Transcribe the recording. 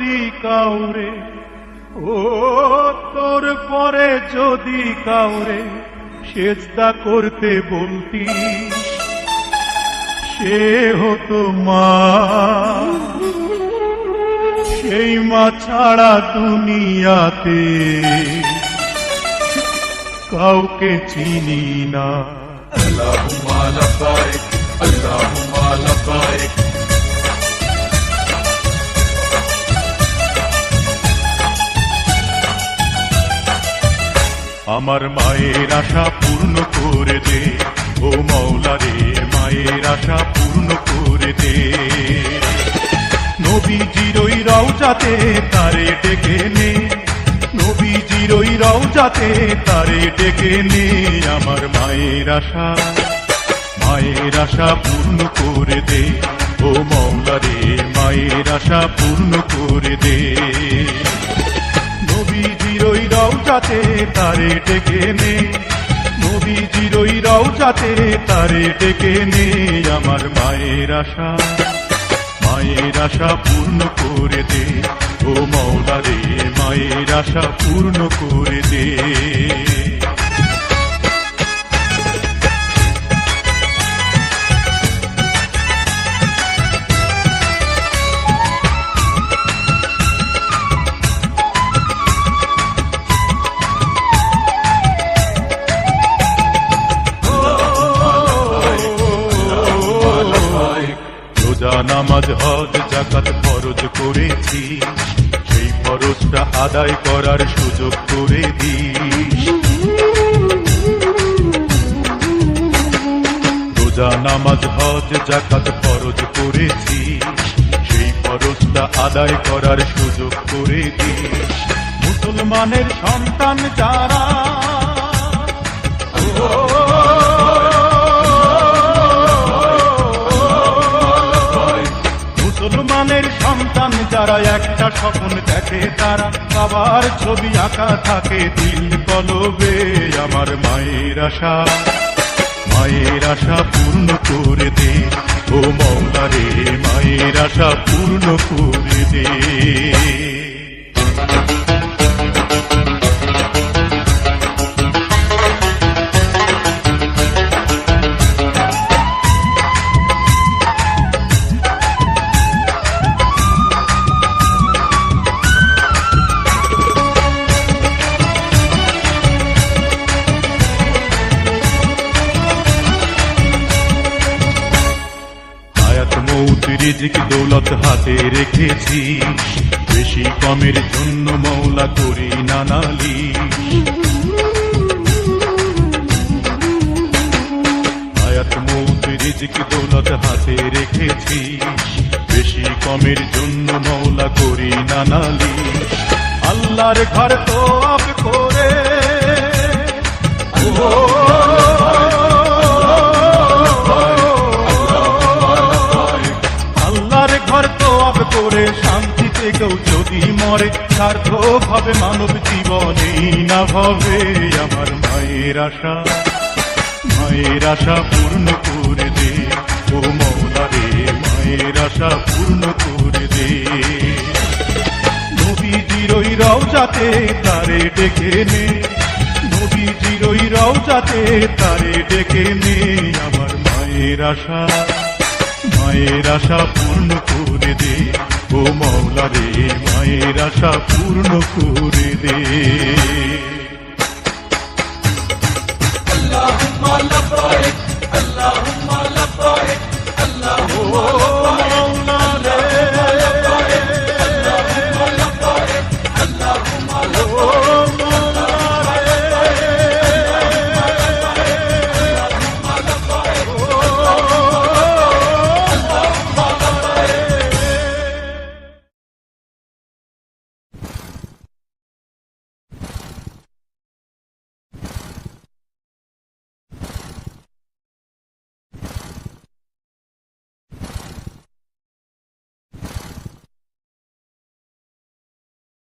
যদি কাউরে, ও তোর পরে যদি কাউরে সেজদা করতে বলতি সে হতো মা। সেই মা ছাড়া দুনিয়াতে কাউকে চিনি না। আল্লাহ আমার মায়ের আশা পূর্ণ করে দে। ও মৌলা রে, মায়ের আশা পূর্ণ করে দে। নবীজির ওই রওজাতে তারে ডেকে নে। নবীজির ওই রওজাতে তারে ডেকে নে আমার মায়ের আশা। মায়ের আশা পূর্ণ করে দে। ও মৌলা রে, মায়ের আশা পূর্ণ করে দে। রওজাতে তারে ডেকে নে। নবীজির ওই রাউটাতে তারে ডেকে নে। আমার মায়ের আশা মায়ের আশা পূর্ণ করে দে। ও মৌলা রে মায়ের আশা পূর্ণ করে দে। হজ জাকাত ফরজ করেছি। সেই ফরজটা আদায় করার সুযোগ করে দিস। রোজা, নামাজ, হজ, জাকাত ফরজ করেছি। সেই ফরজটা আদায় করার সুযোগ করে দিস। মুসলমানের সন্তান যারা সন্তান যারা একটা স্বপ্ন দেখে, তারা বাবার ছবি আঁকা থাকে দিল কলবে আমার মায়ের আশা। মায়ের আশা পূর্ণ করে দে, ও মৌলা রে, মায়ের আশা পূর্ণ করে দে। রিজিক দৌলত হাতে রেখেছি। বেশি কমের জন্য মৌলা করি নানালি আয়াত মৌত রিজিক দৌলত হাতে রেখেছি। বেশি কমের জন্য মৌলা করি নানালি আল্লাহর ঘর তো আপ শান্তিতে কেউ যদি মরে সার্থক হবে মানব জীবনে না ভবে আমার মায়ের আশা। মায়ের আশা পূর্ণ করে দে, ও মৌলা রে মায়ের আশা পূর্ণ করে দে। নবীজির ওই রওজাতে তারে ডেকে নে, নবীজির ওই রওজাতে তারে ডেকে নে আমার মায়ের আশা। মায়ের আশা পূর্ণ করে আশা পূর্ণ করে দে।